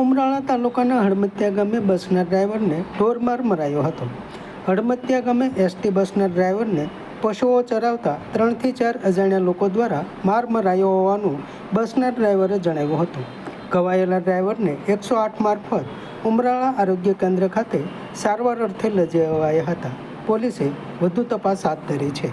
ઉમરાળા તાલુકાના હળમતિયા ગામે બસના ડ્રાઈવરને ઢોરમાર મરાયો હતો. હળમતિયા ગામે એસટી બસના ડ્રાઈવરને પશુઓ ચરાવતા ત્રણથી ચાર અજાણ્યા લોકો દ્વારા માર મરાયો હોવાનું બસના ડ્રાઈવરે જણાવ્યું હતું. ઘવાયેલા ડ્રાઈવરને એકસો આઠ મારફત ઉમરાળા આરોગ્ય કેન્દ્ર ખાતે સારવાર અર્થે લઈ જવાયા હતા. પોલીસે વધુ તપાસ હાથ ધરી છે.